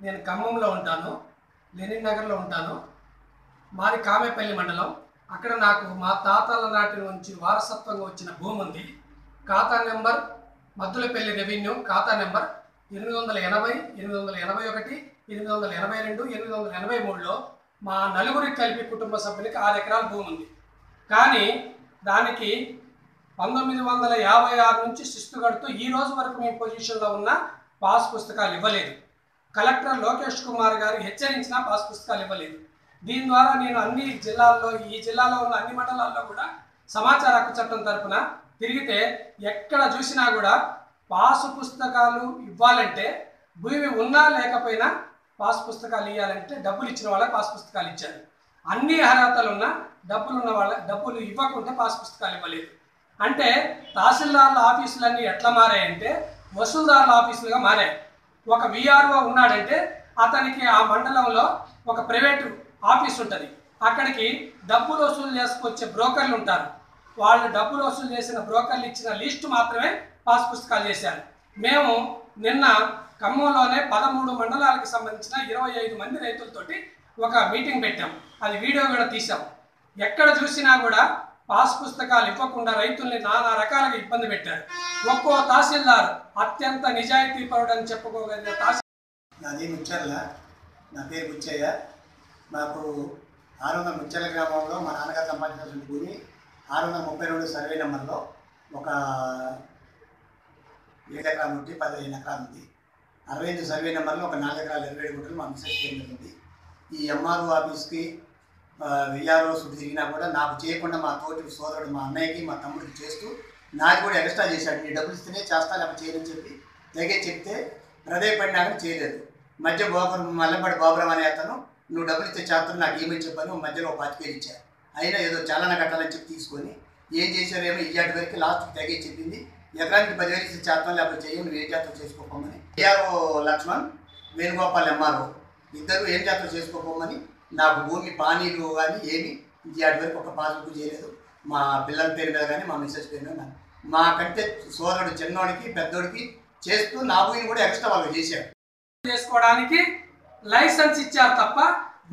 నేను ఖమ్మంలో ఉంటాను లెనిన్ నగర్లో ఉంటాను మాది కామేపల్లి మండలం. అక్కడ నాకు మా తాతల నాటి నుంచి వారసత్వంగా వచ్చిన భూమి ఉంది. ఖాతా నెంబర్ మద్దులపల్లి రెవెన్యూ ఖాతా నెంబర్ ఎనిమిది వందల ఎనభై ఎనిమిది వందల ఎనభై ఒకటి ఎనిమిది వందల ఎనభై రెండు ఎనిమిది వందల ఎనభై మూడులో మా నలుగురికి కలిపి కుటుంబ సభ్యులకి ఆరు ఎకరాల భూమి ఉంది. కానీ దానికి పంతొమ్మిది వందల యాభై ఆరు నుంచి శిస్తు కడుతూ ఈ రోజు వరకు మేము పొజిషన్లో ఉన్న పాస్ పుస్తకాలు ఇవ్వలేదు. కలెక్టర్ లోకేష్ కుమార్ గారు హెచ్చరించినా పాస్ పుస్తకాలు ఇవ్వలేదు. దీని ద్వారా నేను అన్ని జిల్లాల్లో ఈ జిల్లాలో ఉన్న అన్ని మండలాల్లో కూడా సమాచార హక్కు చట్టం తరపున తిరిగితే ఎక్కడ చూసినా కూడా పాసు పుస్తకాలు ఇవ్వాలంటే భూమి ఉన్నా లేకపోయినా పాస్ పుస్తకాలు ఇవ్వాలంటే డబ్బులు ఇచ్చిన వాళ్ళకి పాస్ పుస్తకాలు ఇచ్చారు. అన్ని అర్హతలు ఉన్న డబ్బులు ఉన్న వాళ్ళ డబ్బులు ఇవ్వకుండా పాస్ పుస్తకాలు ఇవ్వలేదు. అంటే తహసీల్దార్ల ఆఫీసులన్నీ ఎట్లా మారాయంటే వసూల్దారుల ఆఫీసులుగా మారాయి. ఒక విఆర్ఓ ఉన్నాడంటే అతనికి ఆ మండలంలో ఒక ప్రైవేటు ఆఫీస్ ఉంటుంది. అక్కడికి డబ్బులు వసూలు చేసుకొచ్చే బ్రోకర్లు ఉంటారు. వాళ్ళు డబ్బులు వసూలు చేసిన బ్రోకర్లు ఇచ్చిన లిస్టు మాత్రమే పాస్ పుస్తకాలు చేశారు. మేము నిన్న ఖమ్మంలోనే పదమూడు మండలాలకు సంబంధించిన ఇరవై ఐదు మంది రైతులతోటి ఒక మీటింగ్ పెట్టాం. అది వీడియో కూడా తీసాం ఎక్కడ చూసినా కూడా పాస్ పుస్తకాలు ఇవ్వకుండా రైతుల్ని నానా రకాలుగా ఇబ్బంది పెట్టారు. ఒక్కో తహసీల్దార్ అత్యంత నిజాయితీ పరుడని చెప్పుకోగలిగిన తహసీల్ నాది ముచ్చర్ల. నా పేరు ముచ్చయ్య. నాకు ఆరు వందల ముచ్చర్ల గ్రామంలో మా నాన్నగారు సంపాదించిన భూమి ఆరు వందల ముప్పై రెండు సర్వే నెంబర్లో ఒక ఏడు ఎకరాలు ఉంటే పదిహేను ఎకరాలు ఉంది. అరవై ఐదు సర్వే నెంబర్లో ఒక నాలుగు ఎకరాలు ఇరవై ఏడు గుంటలు మా మిసెస్ పేరు ఉంది. ఈ ఎంఆర్ఓ ఆఫీస్కి విఆర్ఓ సుడి తిరిగినా కూడా నాకు చేయకుండా మా తోటి సోదరుడు మా అన్నయ్యకి మా తమ్ముడికి చేస్తూ నాకు కూడా ఎక్స్ట్రా చేశాడు. నీ డబ్బులు ఇస్తేనే చేస్తా లేకపోతే చేయని చెప్పి తెగే చెప్తే హృదయపడినాక చేయలేదు. మధ్య బాబు మల్లెపడి బాబురావు అనే అతను నువ్వు డబ్బులు ఇస్తే చేస్తాను నాకు ఏమని చెప్పాను మధ్యలో ఒక పాతికేలు ఇచ్చారు. అయినా ఏదో చాలన కట్టాలని చెప్పి తీసుకొని ఏం చేశారేమో ఇయ్యాటి వరకు లాస్ట్ తెగే చెప్పింది. ఎకరానికి పదివేలు ఇస్తే చేస్తాం లేకపోతే చేయము నువ్వు ఏం జాతర చేసుకోపోమని ఏఆర్ఓ లక్ష్మణ్ వేణుగోపాల్ ఎంఆర్ఓ ఇద్దరు ఏం జాతర చేసుకోపోమని నాకు భూమి పానీలు కానీ ఏమి ఇయ్యాటి వరకు ఒక పాస్బుక్ చేయలేదు. మా పిల్లల పేరు మీద కానీ మా మిస్సెస్ పేరు మీద మా కంటే సోదరుడు చిన్నోడికి పెద్దోడికి చేస్తూ నా భూమిని కూడా ఎక్స్ట్రా వాళ్ళు చేశారు. చేసుకోవడానికి లైసెన్స్ ఇచ్చారు తప్ప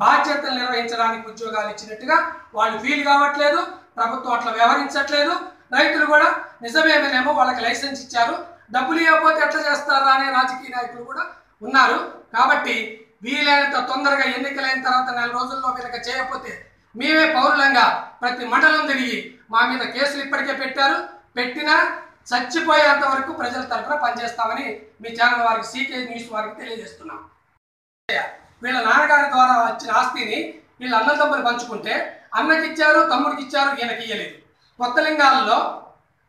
బాధ్యతలు నిర్వహించడానికి ఉద్యోగాలు ఇచ్చినట్టుగా వాళ్ళు ఫీల్ కావట్లేదు ప్రభుత్వం అట్లా వ్యవహరించట్లేదు. రైతులు కూడా నిజమేమేనేమో వాళ్ళకి లైసెన్స్ ఇచ్చారు. డబ్బులు ఇవ్వకపోతే ఎట్లా చేస్తారా అనే రాజకీయ నాయకులు కూడా ఉన్నారు. కాబట్టి వీలైనంత తొందరగా ఎన్నికలైన తర్వాత నెల రోజుల్లో కనుక చేయకపోతే మేమే పౌరులంగా ప్రతి మండలం తిరిగి మా మీద కేసులు ఇప్పటికే పెట్టారు. పెట్టినా చచ్చిపోయేంత వరకు ప్రజల తరఫున పనిచేస్తామని మీ ఛానల్ వారికి సీకే న్యూస్ వారికి తెలియజేస్తున్నాం. వీళ్ళ నాన్నగారి ద్వారా వచ్చిన ఆస్తిని వీళ్ళ అన్నదమ్ములు పంచుకుంటే అన్నకి ఇచ్చారు తమ్ముడికి ఇచ్చారు ఈయనకి ఇయ్యలేదు కొత్త లింగాలలో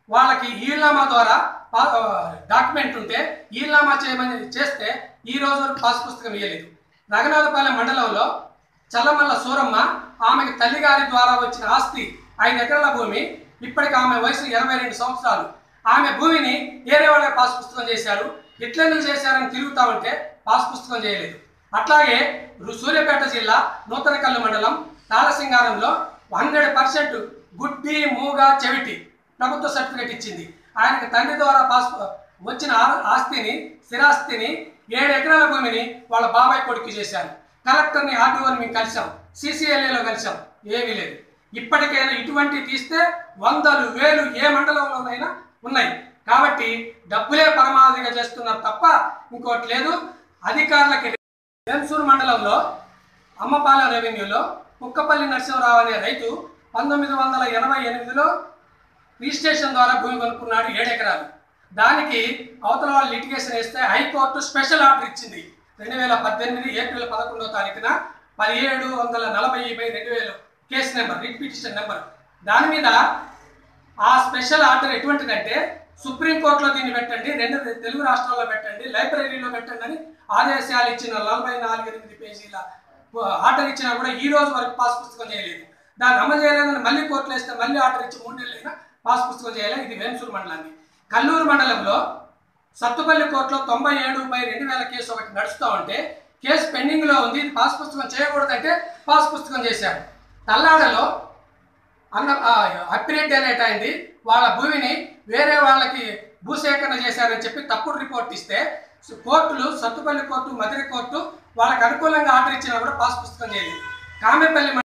వాళ్ళకి ఈల్నామా ద్వారా డాక్యుమెంట్ ఉంటే ఈల్నామా చేయమని చేస్తే ఈ రోజు వరకు పాస్ పుస్తకం ఇవ్వలేదు రఘునాథపాలెం మండలంలో చల్లమల్ల సూరమ్మ ఆమెకి తల్లిగారి ద్వారా వచ్చిన ఆస్తి ఐదు ఎకరాల భూమి. ఇప్పటికి ఆమె వయసు ఇరవై రెండు సంవత్సరాలు. ఆమె భూమిని వేరే వాళ్ళకి పాస్ పుస్తకం చేశారు. ఇట్లెందుకు చేశారని తిరుగుతా ఉంటే పాస్ పుస్తకం చేయలేదు. అట్లాగే సూర్యాపేట జిల్లా నూతనకల్లు మండలం తాళసింగారంలో హండ్రెడ్ పర్సెంట్ గుడ్డి మూగ చెవిటి ప్రభుత్వ సర్టిఫికేట్ ఇచ్చింది. ఆయనకు తండ్రి ద్వారా పాస్ వచ్చిన ఆస్తిని స్థిరాస్తిని ఏడు ఎకరాల భూమిని వాళ్ళ బాబాయ్ కొడుకు చేశారు. కలెక్టర్ని ఆర్డీఓని మేము కలిసాం సిసిఎల్ఏలో కలిసాం ఏమీ లేదు. ఇప్పటికైనా ఇటువంటి తీస్తే వందలు వేలు ఏ మండలంలోనైనా ఉన్నాయి. కాబట్టి డబ్బులే పరమావధిగా చేస్తున్నారు తప్ప ఇంకోటి లేదు. అధికారులకి వెంసూరు మండలంలో అమ్మపాలెం రెవెన్యూలో కుక్కపల్లి నరసింహరావు అనే రైతు పంతొమ్మిది వందల ఎనభై ఎనిమిదిలో రిజిస్ట్రేషన్ ద్వారా భూమి కొనుక్కున్నాడు. ఏడెకరాలు దానికి అవతల వాళ్ళు లిటిగేషన్ వేస్తే హైకోర్టు స్పెషల్ ఆర్డర్ ఇచ్చింది. రెండు వేల పద్దెనిమిది ఏప్రిల్ పదకొండో తారీఖున పదిహేడు వందల నలభై బై రెండు వేలు case number writ petition number దాని మీద ఆ స్పెషల్ ఆర్డర్ ఎటువంటిదంటే సుప్రీంకోర్టులో దీన్ని పెట్టండి రెండు తెలుగు రాష్ట్రాల్లో పెట్టండి లైబ్రరీలో పెట్టండి అని ఆదేశాలు ఇచ్చిన నలభై నాలుగు ఎనిమిది పేజీల ఆర్డర్ ఇచ్చినా కూడా ఈ రోజు వరకు పాస్ పుస్తకం చేయలేదు. దాన్ని అమలు చేయలేదని మళ్ళీ కోర్టులో వేస్తే మళ్ళీ ఆర్డర్ ఇచ్చి మూడు నెలలైనా పాస్ పుస్తకం చేయలేదు ఇది వేంసూరు మండలాన్ని. కల్లూరు మండలంలో సత్తుపల్లి కోర్టులో తొంభై ఏడు బై రెండు వేల కేసు ఒకటి నడుస్తూ ఉంటే కేసు పెండింగ్లో ఉంది ఇది పాస్ పుస్తకం చేయకూడదంటే పాస్ పుస్తకం చేశారు. తల్లాడలో అన్న అప్పిరెడ్డి అనేట అయింది. వాళ్ళ భూమిని వేరే వాళ్ళకి భూసేకరణ చేశారని చెప్పి తప్పుడు రిపోర్ట్ ఇస్తే కోర్టులు సత్తుపల్లి కోర్టు మధుర కోర్టు వాళ్ళకి అనుకూలంగా ఆర్డర్ ఇచ్చినా కూడా పాస్ పుస్తకం చేయలేదు. కామెపల్లి